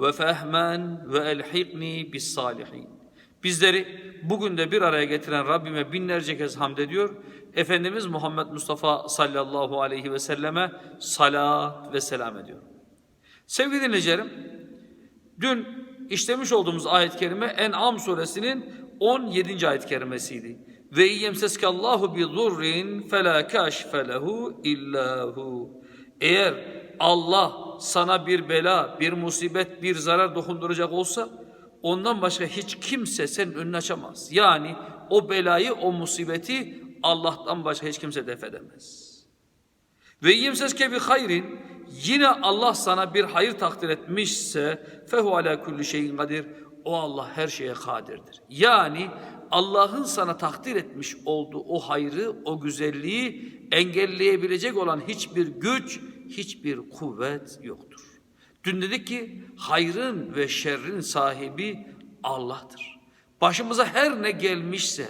ve fehmen ve elhikni bis salihin. Bizleri bugün de bir araya getiren Rabbime binlerce kez hamd ediyor. Efendimiz Muhammed Mustafa sallallahu aleyhi ve selleme salat ve selam ediyor. Sevgili dinleyicilerim, dün işlemiş olduğumuz ayet-i kerime En'am suresinin 17. ayet-i kerimesiydi. Ve yemseskallahu bi zurrin fela kashfe lehu illa hu. Eğer Allah sana bir bela, bir musibet, bir zarar dokunduracak olsa ondan başka hiç kimse senin önünü açamaz. Yani o belayı, o musibeti Allah'tan başka hiç kimse def edemez. Ve yemseske bir hayrin yine Allah sana bir hayır takdir etmişse fehu ala kulli şeyin kadir. O Allah her şeye kadirdir. Yani Allah'ın sana takdir etmiş olduğu o hayrı, o güzelliği engelleyebilecek olan hiçbir güç, hiçbir kuvvet yoktur. Dün dedik ki hayrın ve şerrin sahibi Allah'tır. Başımıza her ne gelmişse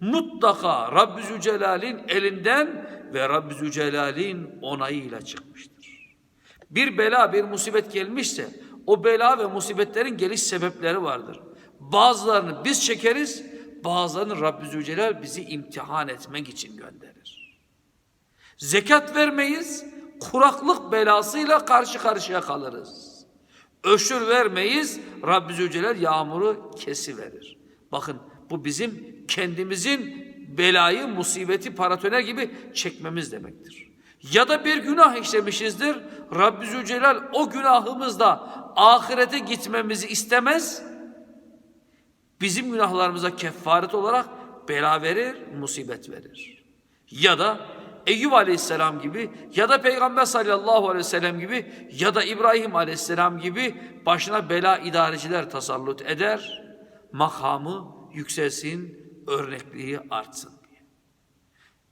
mutlaka Rabbi Zülcelal'in elinden ve Rabbi Zülcelal'in onayıyla çıkmıştır. Bir bela, bir musibet gelmişse o bela ve musibetlerin geliş sebepleri vardır. Bazılarını biz çekeriz, bazılarını Rabbi Zülcelal bizi imtihan etmek için gönderir. Zekat vermeyiz, kuraklık belasıyla karşı karşıya kalırız. Öşür vermeyiz, Rabbi Zülcelal yağmuru kesiverir. Bakın bu bizim kendimizin belayı, musibeti paratoner gibi çekmemiz demektir. Ya da bir günah işlemişizdir. Rabbi Zülcelal o günahımızda ahirete gitmemizi istemez. Bizim günahlarımıza kefaret olarak bela verir, musibet verir. Ya da Eyüp Aleyhisselam gibi ya da Peygamber sallallahu aleyhi ve sellem gibi ya da İbrahim Aleyhisselam gibi başına bela idareciler tasallut eder. Makamı yükselsin, örnekliği artsın.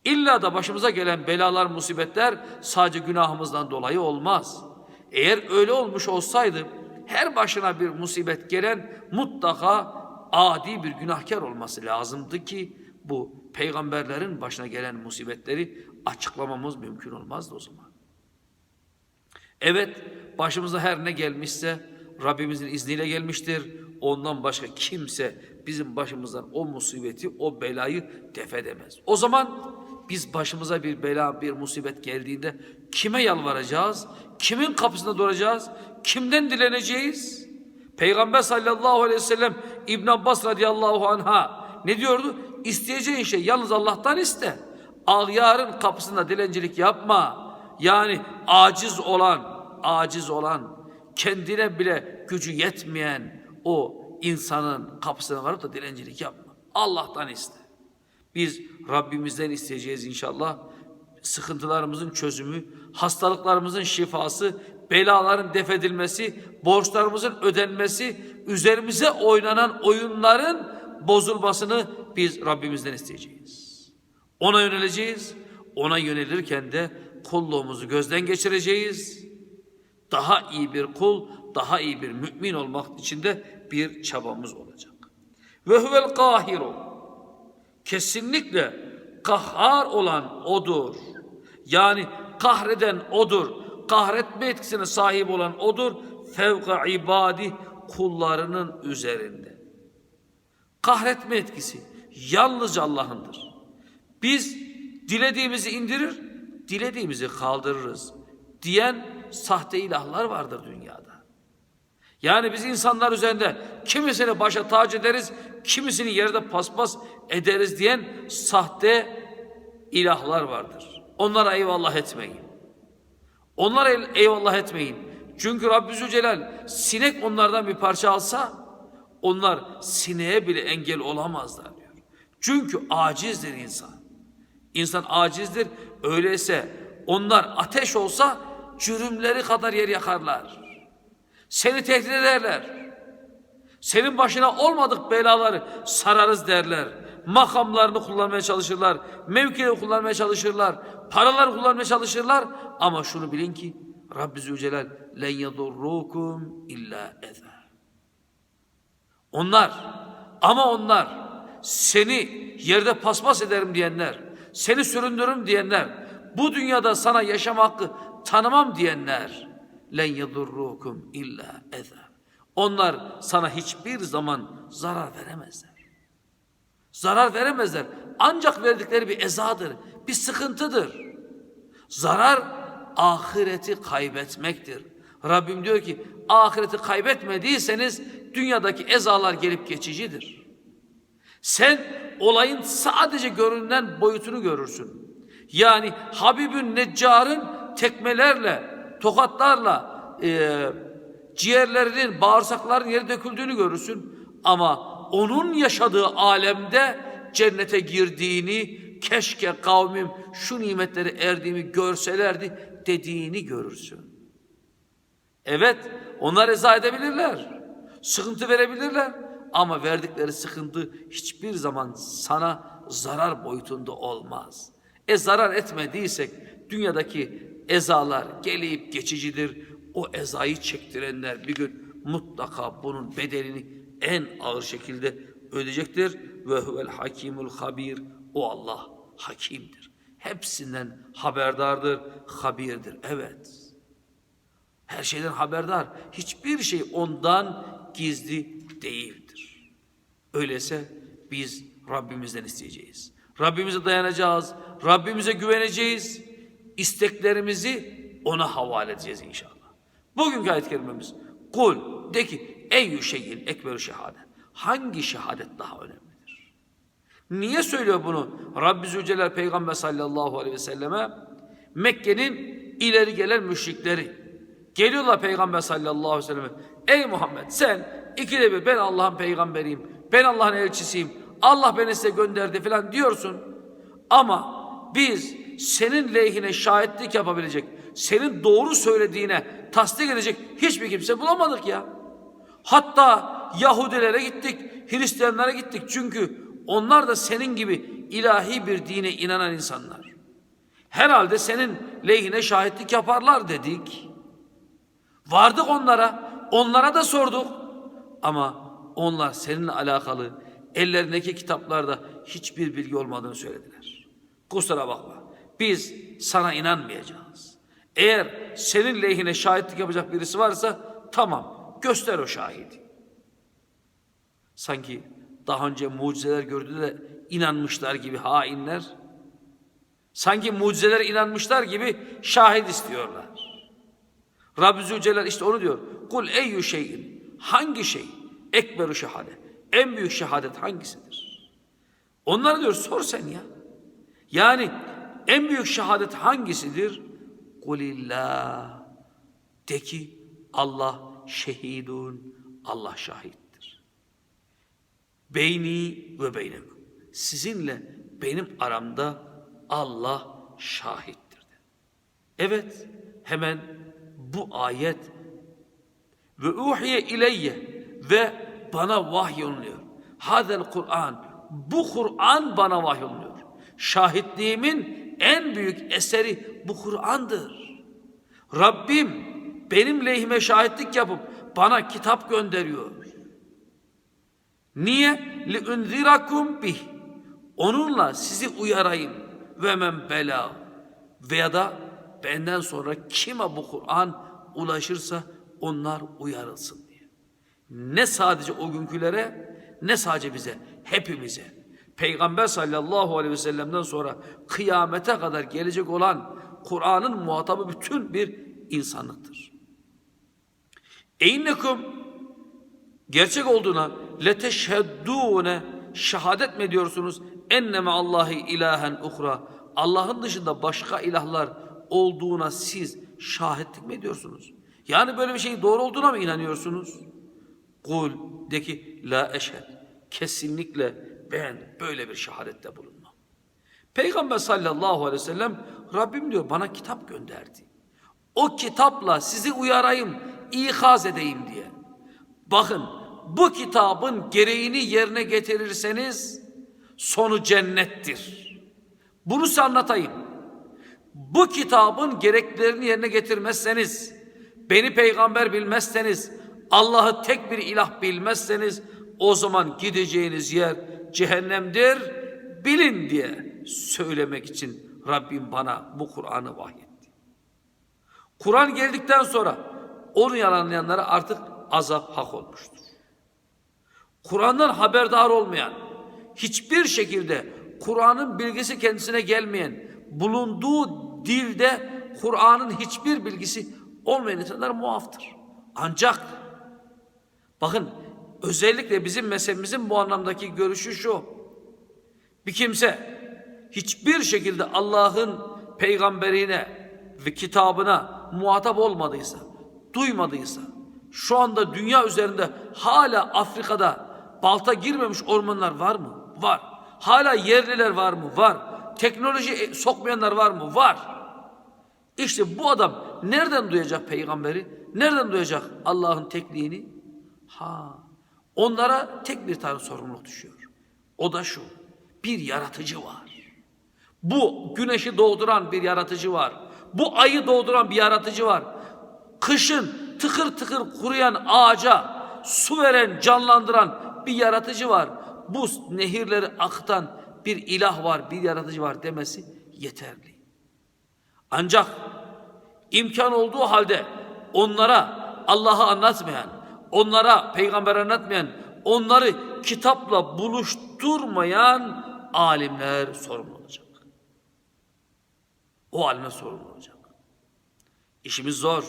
İlla da başımıza gelen belalar, musibetler sadece günahımızdan dolayı olmaz. Eğer öyle olmuş olsaydı her başına bir musibet gelen mutlaka adi bir günahkar olması lazımdı ki bu peygamberlerin başına gelen musibetleri açıklamamız mümkün olmazdı o zaman. Evet, başımıza her ne gelmişse Rabbimizin izniyle gelmiştir. Ondan başka kimse bizim başımızdan o musibeti, o belayı def edemez. O zaman biz başımıza bir bela, bir musibet geldiğinde kime yalvaracağız? Kimin kapısında duracağız? Kimden dileneceğiz? Peygamber sallallahu aleyhi ve sellem İbn Abbas radıyallahu anha ne diyordu? İsteyeceğin şey yalnız Allah'tan iste. Ağyarın kapısında dilencilik yapma. Yani aciz olan, aciz olan, kendine bile gücü yetmeyen o insanın kapısına varıp da dilencilik yapma. Allah'tan iste. Biz Rabbimizden isteyeceğiz inşallah. Sıkıntılarımızın çözümü, hastalıklarımızın şifası, belaların defedilmesi, borçlarımızın ödenmesi, üzerimize oynanan oyunların bozulmasını biz Rabbimizden isteyeceğiz. Ona yöneleceğiz. Ona yönelirken de kulluğumuzu gözden geçireceğiz. Daha iyi bir kul, daha iyi bir mümin olmak için de bir çabamız olacak. Ve huvel kahiru. Kesinlikle kahhar olan odur. Yani kahreden odur. Kahretme etkisine sahip olan odur. Fevka ibadi kullarının üzerinde. Kahretme etkisi yalnızca Allah'ındır. Biz dilediğimizi indirir, dilediğimizi kaldırırız diyen sahte ilahlar vardır dünyada. Yani biz insanlar üzerinde kimisini başa tac ederiz, kimisini yerde paspas ederiz diyen sahte ilahlar vardır. Onlara eyvallah etmeyin. Onlara eyvallah etmeyin. Çünkü Rabbi Zülcelal sinek onlardan bir parça alsa onlar sineğe bile engel olamazlar diyor. Çünkü acizdir insan. İnsan acizdir. Öyleyse onlar ateş olsa cürümleri kadar yer yakarlar. Seni tehdit ederler. Senin başına olmadık belaları sararız derler. Makamlarını kullanmaya çalışırlar. Mevkileri kullanmaya çalışırlar. Paraları kullanmaya çalışırlar. Ama şunu bilin ki Rabbi Zülcelal len yadurrukum illa eza. Onlar ama onlar seni yerde paspas ederim diyenler, seni süründürürüm diyenler, bu dünyada sana yaşam hakkı tanımam diyenler len yadurrukum illa eza. Onlar sana hiçbir zaman zarar veremezler. Zarar veremezler. Ancak verdikleri bir ezadır, bir sıkıntıdır. Zarar ahireti kaybetmektir. Rabbim diyor ki ahireti kaybetmediyseniz dünyadaki ezalar gelip geçicidir. Sen olayın sadece görünen boyutunu görürsün. Yani Habibün Neccar'ın tekmelerle, tokatlarla e, ciğerlerinin, bağırsakların yeri döküldüğünü görürsün. Ama onun yaşadığı alemde cennete girdiğini, keşke kavmim şu nimetleri erdiğimi görselerdi dediğini görürsün. Evet, onlar eza edebilirler. Sıkıntı verebilirler. Ama verdikleri sıkıntı hiçbir zaman sana zarar boyutunda olmaz. E zarar etmediysek dünyadaki ezalar gelip geçicidir. O ezayı çektirenler bir gün mutlaka bunun bedelini en ağır şekilde ödeyecektir. Ve huvel hakimul habir. O Allah hakimdir. Hepsinden haberdardır, habirdir. Evet. Her şeyden haberdar. Hiçbir şey ondan gizli değildir. Öyleyse biz Rabbimizden isteyeceğiz. Rabbimize dayanacağız. Rabbimize güveneceğiz. İsteklerimizi ona havale edeceğiz inşallah. Bugünkü ayet-i kerimemiz kul de ki ey şeyin ekberu şehadet. Hangi şehadet daha önemlidir? Niye söylüyor bunu Rabbi Zülcelal Peygamber sallallahu aleyhi ve selleme? Mekke'nin ileri gelen müşrikleri Geliyorlar Peygamber sallallahu aleyhi ve selleme. Ey Muhammed sen ikide bir ben Allah'ın peygamberiyim. Ben Allah'ın elçisiyim. Allah beni size gönderdi falan diyorsun. Ama biz senin lehine şahitlik yapabilecek, senin doğru söylediğine tasdik edecek hiçbir kimse bulamadık ya. Hatta Yahudilere gittik, Hristiyanlara gittik. Çünkü onlar da senin gibi ilahi bir dine inanan insanlar. Herhalde senin lehine şahitlik yaparlar dedik. Vardık onlara, onlara da sorduk. Ama onlar seninle alakalı ellerindeki kitaplarda hiçbir bilgi olmadığını söylediler. Kusura bakma. Biz sana inanmayacağız. Eğer senin lehine şahitlik yapacak birisi varsa tamam göster o şahidi. Sanki daha önce mucizeler gördü de inanmışlar gibi hainler. Sanki mucizelere inanmışlar gibi şahit istiyorlar. Rabbi Zülcelal işte onu diyor. Kul eyyü şeyin. Hangi şey? Ekberu şehadet. En büyük şehadet hangisidir? Onlara diyor sor sen ya. Yani en büyük şehadet hangisidir? Kulillah. De ki Allah şehidun. Allah şahittir. Beyni ve beynekum. Sizinle benim aramda Allah şahittir. Evet hemen bu ayet ve uhiye ileyye ve bana vahyolunuyor. Hadel Kur'an bu Kur'an bana vahyolunuyor. Şahitliğimin en büyük eseri bu Kur'an'dır. Rabbim benim lehime şahitlik yapıp bana kitap gönderiyor. Niye? Unzirakum bih. Onunla sizi uyarayım ve men bela veya da benden sonra kime bu Kur'an ulaşırsa onlar uyarılsın diye. Ne sadece o günkülere ne sadece bize hepimize. Peygamber sallallahu aleyhi ve sellem'den sonra kıyamete kadar gelecek olan Kur'an'ın muhatabı bütün bir insanlıktır. Eynekum gerçek olduğuna leteşheddûne şehadet mi ediyorsunuz? Enneme Allahi ilahen uhra. Allah'ın dışında başka ilahlar olduğuna siz şahitlik mi ediyorsunuz? Yani böyle bir şeyin doğru olduğuna mı inanıyorsunuz? Kul de ki la eşhed. Kesinlikle ben böyle bir şehadette bulunmam. Peygamber sallallahu aleyhi ve sellem Rabbim diyor bana kitap gönderdi. O kitapla sizi uyarayım, ikaz edeyim diye. Bakın bu kitabın gereğini yerine getirirseniz sonu cennettir. Bunu size anlatayım. Bu kitabın gereklerini yerine getirmezseniz, beni peygamber bilmezseniz, Allah'ı tek bir ilah bilmezseniz o zaman gideceğiniz yer cehennemdir. Bilin diye söylemek için Rabbim bana bu Kur'an'ı vahyetti. Kur'an geldikten sonra onu yalanlayanlara artık azap hak olmuştur. Kur'an'dan haberdar olmayan, hiçbir şekilde Kur'an'ın bilgisi kendisine gelmeyen, bulunduğu dilde Kur'an'ın hiçbir bilgisi olmayan insanlar muaftır. Ancak bakın özellikle bizim mezhebimizin bu anlamdaki görüşü şu. Bir kimse hiçbir şekilde Allah'ın peygamberine ve kitabına muhatap olmadıysa, duymadıysa, şu anda dünya üzerinde hala Afrika'da balta girmemiş ormanlar var mı? Var. Hala yerliler var mı? Var. Teknoloji sokmayanlar var mı? Var. İşte bu adam nereden duyacak peygamberi? Nereden duyacak Allah'ın tekliğini? Ha. Onlara tek bir tane sorumluluk düşüyor. O da şu. Bir yaratıcı var. Bu güneşi doğduran bir yaratıcı var. Bu ayı doğduran bir yaratıcı var. Kışın tıkır tıkır kuruyan ağaca su veren, canlandıran bir yaratıcı var. Bu nehirleri akıtan bir ilah var, bir yaratıcı var demesi yeterli. Ancak imkan olduğu halde onlara Allah'ı anlatmayan, onlara peygamber anlatmayan, onları kitapla buluşturmayan alimler sorumlu olacak. O alimler sorumlu olacak. İşimiz zor.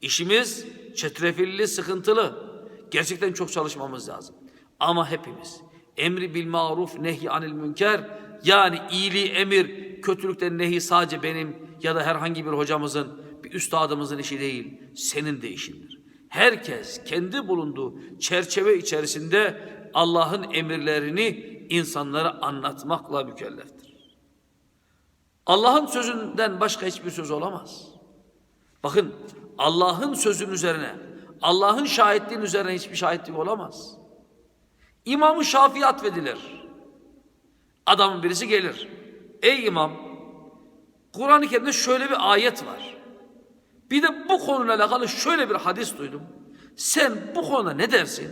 İşimiz çetrefilli, sıkıntılı. Gerçekten çok çalışmamız lazım. Ama hepimiz emri bil maruf nehy anil münker yani iyiliği emir, kötülükten nehi sadece benim ya da herhangi bir hocamızın, bir üstadımızın işi değil, senin de işindir. Herkes kendi bulunduğu çerçeve içerisinde Allah'ın emirlerini insanlara anlatmakla mükelleftir. Allah'ın sözünden başka hiçbir söz olamaz. Bakın Allah'ın sözün üzerine, Allah'ın şahitliğin üzerine hiçbir şahitlik olamaz. İmam-ı Şafii atfedilir. Adamın birisi gelir. Ey imam, Kur'an-ı Kerim'de şöyle bir ayet var. Bir de bu konuyla alakalı şöyle bir hadis duydum. Sen bu konuda ne dersin?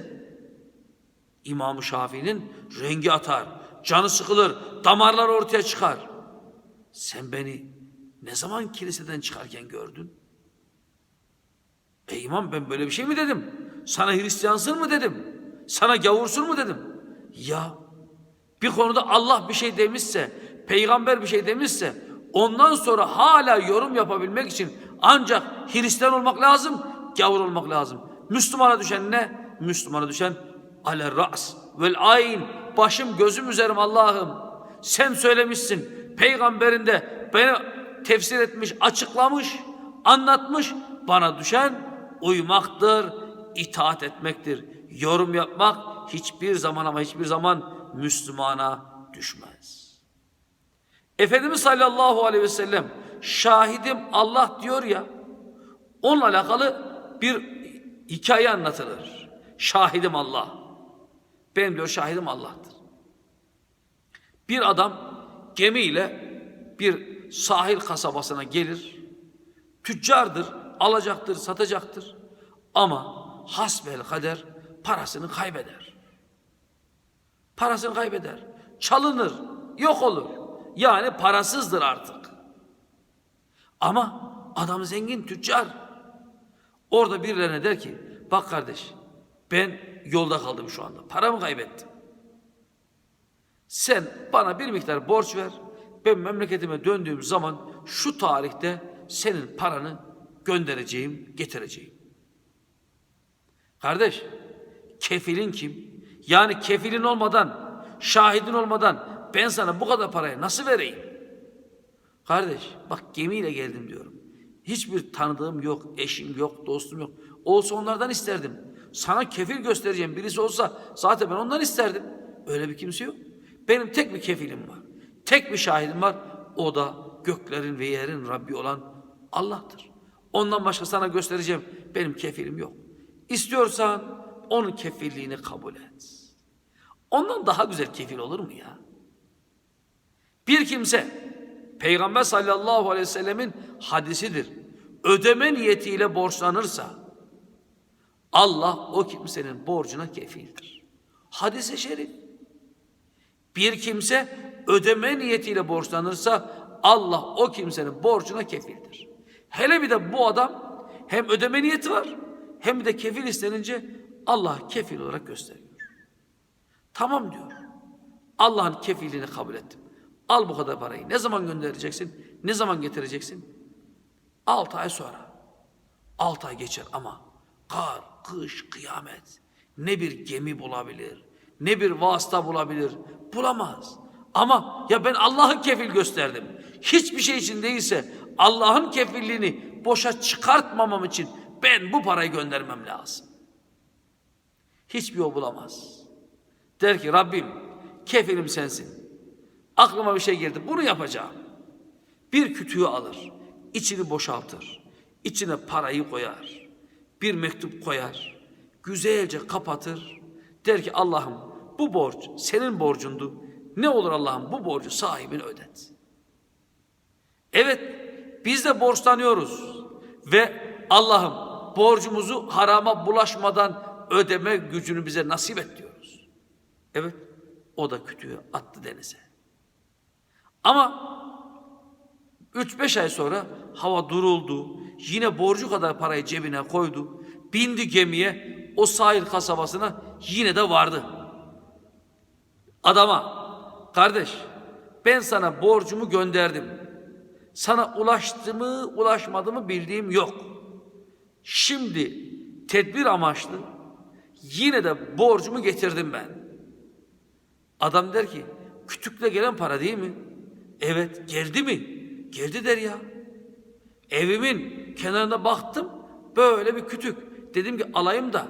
İmam-ı Şafii'nin rengi atar, canı sıkılır, damarlar ortaya çıkar. Sen beni ne zaman kiliseden çıkarken gördün? Ey imam ben böyle bir şey mi dedim? Sana Hristiyansın mı dedim? Sana gavursun mu dedim? Ya bir konuda Allah bir şey demişse, peygamber bir şey demişse ondan sonra hala yorum yapabilmek için ancak Hristiyan olmak lazım, gavur olmak lazım. Müslümana düşen ne? Müslümana düşen ale ras vel ayn başım gözüm üzerim Allah'ım. Sen söylemişsin. Peygamberin de beni tefsir etmiş, açıklamış, anlatmış. Bana düşen uymaktır, itaat etmektir. Yorum yapmak hiçbir zaman ama hiçbir zaman Müslümana düşmez. Efendimiz sallallahu aleyhi ve sellem şahidim Allah diyor ya onunla alakalı bir hikaye anlatılır. Şahidim Allah. Benim diyor şahidim Allah'tır. Bir adam gemiyle bir sahil kasabasına gelir. Tüccardır, alacaktır, satacaktır. Ama hasbel kader parasını kaybeder. Parasını kaybeder. Çalınır, yok olur. Yani parasızdır artık. Ama adam zengin, tüccar. Orada birilerine der ki, bak kardeş ben yolda kaldım şu anda. Paramı kaybettim. Sen bana bir miktar borç ver. Ben memleketime döndüğüm zaman şu tarihte senin paranı göndereceğim, getireceğim. Kardeş, kefilin kim? Yani kefilin olmadan, şahidin olmadan ben sana bu kadar parayı nasıl vereyim? Kardeş, bak gemiyle geldim diyorum. Hiçbir tanıdığım yok, eşim yok, dostum yok. Olsa onlardan isterdim. Sana kefil göstereceğim birisi olsa zaten ben ondan isterdim. Öyle bir kimse yok. Benim tek bir kefilim var. Tek bir şahidim var. O da göklerin ve yerin Rabbi olan Allah'tır. Ondan başka sana göstereceğim benim kefilim yok. İstiyorsan onun kefilliğini kabul et. Ondan daha güzel kefil olur mu ya? Bir kimse Peygamber sallallahu aleyhi ve sellemin hadisidir. Ödeme niyetiyle borçlanırsa Allah o kimsenin borcuna kefildir. Hadis-i şerif. Bir kimse ödeme niyetiyle borçlanırsa Allah o kimsenin borcuna kefildir. Hele bir de bu adam hem ödeme niyeti var hem de kefil istenince Allah kefil olarak gösteriyor. Tamam diyor. Allah'ın kefilliğini kabul ettim. Al bu kadar parayı. Ne zaman göndereceksin? Ne zaman getireceksin? Altı ay sonra. Altı ay geçer ama kar, kış, kıyamet. Ne bir gemi bulabilir, ne bir vasıta bulabilir. Bulamaz. Ama ya ben Allah'ın kefil gösterdim. Hiçbir şey için değilse Allah'ın kefilliğini boşa çıkartmamam için ben bu parayı göndermem lazım. Hiçbir yol bulamaz. Der ki Rabbim kefilim sensin. Aklıma bir şey geldi. Bunu yapacağım. Bir kütüğü alır. içini boşaltır. içine parayı koyar. Bir mektup koyar. Güzelce kapatır. Der ki Allah'ım bu borç senin borcundu. Ne olur Allah'ım bu borcu sahibine ödet. Evet biz de borçlanıyoruz. Ve Allah'ım borcumuzu harama bulaşmadan ödeme gücünü bize nasip et diyoruz. Evet o da kütüğü attı denize. Ama 3-5 ay sonra hava duruldu. Yine borcu kadar parayı cebine koydu. Bindi gemiye o sahil kasabasına yine de vardı. Adama kardeş ben sana borcumu gönderdim. Sana ulaştı mı ulaşmadı mı bildiğim yok. Şimdi tedbir amaçlı yine de borcumu getirdim ben. Adam der ki kütükle gelen para değil mi? Evet geldi mi? Geldi der ya. Evimin kenarına baktım böyle bir kütük. Dedim ki alayım da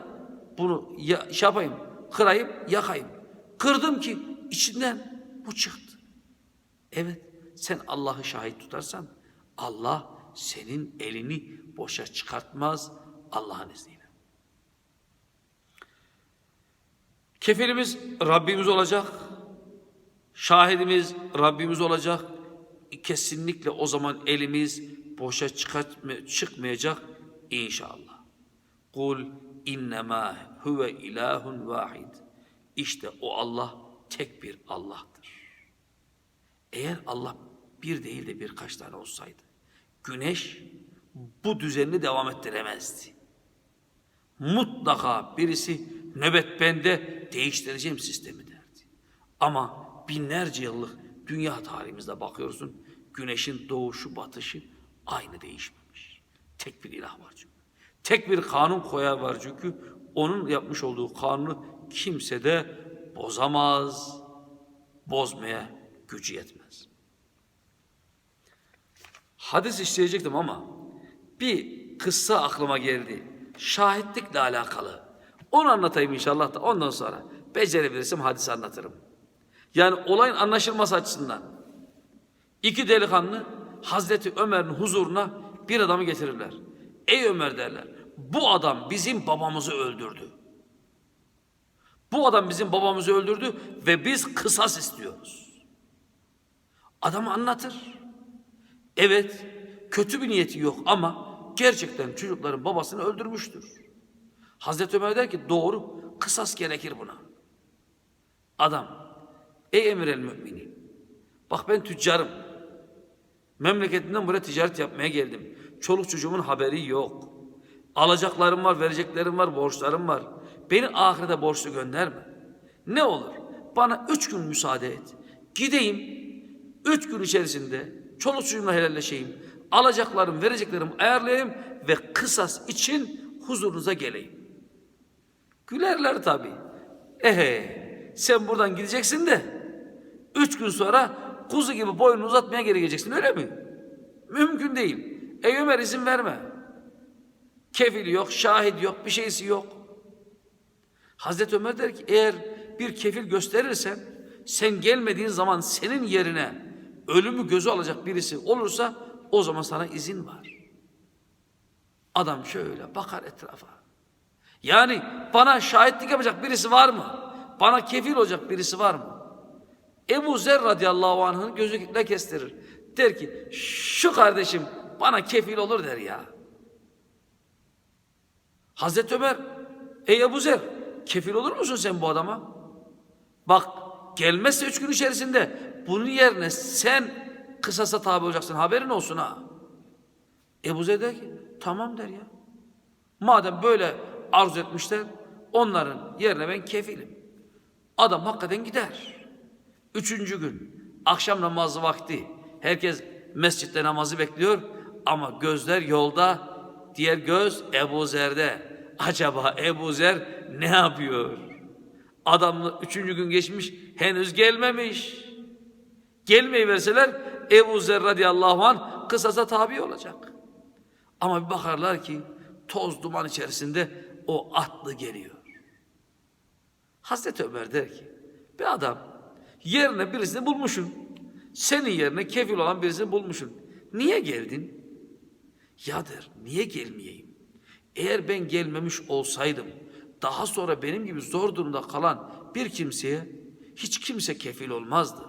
bunu ya, şey yapayım, kırayım, yakayım. Kırdım ki içinden bu çıktı. Evet sen Allah'ı şahit tutarsan Allah senin elini boşa çıkartmaz Allah'ın izniyle. Kefilimiz Rabbimiz olacak. Şahidimiz Rabbimiz olacak. Kesinlikle o zaman elimiz boşa çıkmayacak inşallah. Kul innema huve ilahun vahid. İşte o Allah tek bir Allah'tır. Eğer Allah bir değil de birkaç tane olsaydı, güneş bu düzenini devam ettiremezdi. Mutlaka birisi nöbet bende değiştireceğim sistemi derdi. Ama binlerce yıllık dünya tarihimizde bakıyorsun, güneşin doğuşu batışı aynı değişmemiş. Tek bir ilah var çünkü. Tek bir kanun koyar var çünkü onun yapmış olduğu kanunu kimse de bozamaz, bozmaya gücü yetmez. Hadis işleyecektim ama bir kıssa aklıma geldi. Şahitlikle alakalı. Onu anlatayım inşallah da ondan sonra becerebilirsem hadis anlatırım. Yani olayın anlaşılması açısından. İki delikanlı Hazreti Ömer'in huzuruna bir adamı getirirler. Ey Ömer derler. Bu adam bizim babamızı öldürdü. Bu adam bizim babamızı öldürdü ve biz kısas istiyoruz. Adam anlatır. Evet, kötü bir niyeti yok ama gerçekten çocukların babasını öldürmüştür. Hazreti Ömer der ki doğru, kısas gerekir buna. Adam, ey emir el müminin, bak ben tüccarım. Memleketinden buraya ticaret yapmaya geldim. Çoluk çocuğumun haberi yok. Alacaklarım var, vereceklerim var, borçlarım var. Beni ahirete borçlu gönderme. Ne olur bana üç gün müsaade et. Gideyim, üç gün içerisinde çoluk çocuğumla helalleşeyim. Alacaklarım, vereceklerim ayarlayayım ve kısas için huzurunuza geleyim. Gülerler tabii. Ehe, sen buradan gideceksin de üç gün sonra kuzu gibi boynunu uzatmaya geri geleceksin öyle mi? Mümkün değil. Ey Ömer izin verme. Kefili yok, şahit yok, bir şeysi yok. Hazreti Ömer der ki eğer bir kefil gösterirsen sen gelmediğin zaman senin yerine ölümü gözü alacak birisi olursa o zaman sana izin var. Adam şöyle bakar etrafa. Yani bana şahitlik yapacak birisi var mı? Bana kefil olacak birisi var mı? Ebu Zer radıyallahu anh'ın gözüyle kestirir. Der ki şu kardeşim bana kefil olur der ya. Hazreti Ömer ey Ebu Zer kefil olur musun sen bu adama? Bak gelmezse üç gün içerisinde bunun yerine sen kısasa tabi olacaksın haberin olsun ha. Ebu Zer der ki tamam der ya. Madem böyle arzu etmişler onların yerine ben kefilim. Adam hakikaten gider. Üçüncü gün akşam namazı vakti herkes mescitte namazı bekliyor ama gözler yolda diğer göz Ebu Zer'de. Acaba Ebu Zer ne yapıyor? Adam üçüncü gün geçmiş henüz gelmemiş. Gelmeyi verseler Ebu Zer radıyallahu anh kısasa tabi olacak. Ama bir bakarlar ki toz duman içerisinde o atlı geliyor. Hazreti Ömer der ki bir adam yerine birisini bulmuşsun. Senin yerine kefil olan birisini bulmuşsun. Niye geldin? Ya der niye gelmeyeyim? Eğer ben gelmemiş olsaydım daha sonra benim gibi zor durumda kalan bir kimseye hiç kimse kefil olmazdı.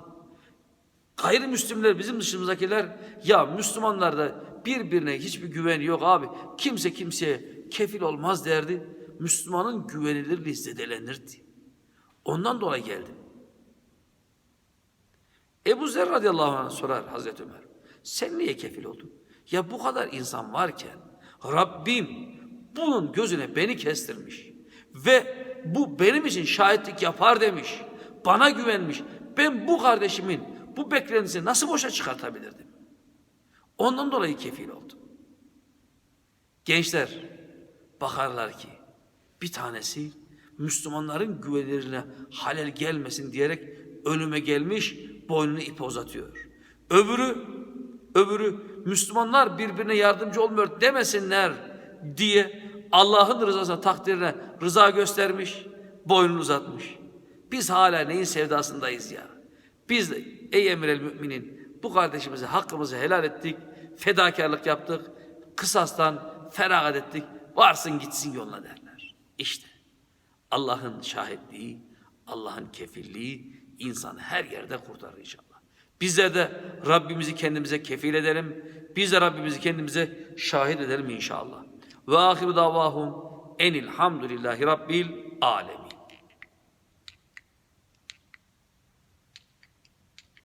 Gayrimüslimler bizim dışımızdakiler ya Müslümanlarda birbirine hiçbir güven yok abi. Kimse kimseye kefil olmaz derdi. Müslümanın güvenilirliği zedelenirdi. Ondan dolayı geldim. Ebu Zer radıyallahu anh sorar Hazreti Ömer. Sen niye kefil oldun? Ya bu kadar insan varken Rabbim bunun gözüne beni kestirmiş. Ve bu benim için şahitlik yapar demiş. Bana güvenmiş. Ben bu kardeşimin bu beklentisini nasıl boşa çıkartabilirdim? Ondan dolayı kefil oldum. Gençler bakarlar ki bir tanesi Müslümanların güvenilirine halel gelmesin diyerek ölüme gelmiş boynunu ipe uzatıyor. Öbürü öbürü Müslümanlar birbirine yardımcı olmuyor demesinler diye Allah'ın rızasına takdirine rıza göstermiş, boynunu uzatmış. Biz hala neyin sevdasındayız ya? Biz ey emir el müminin bu kardeşimize hakkımızı helal ettik, fedakarlık yaptık, kısastan feragat ettik, varsın gitsin yoluna derler. İşte Allah'ın şahitliği, Allah'ın kefilliği insanı her yerde kurtarır inşallah. Bizler de Rabbimizi kendimize kefil edelim. Biz de Rabbimizi kendimize şahit edelim inşallah. Ve ahiru davahum enilhamdülillahi rabbil alem.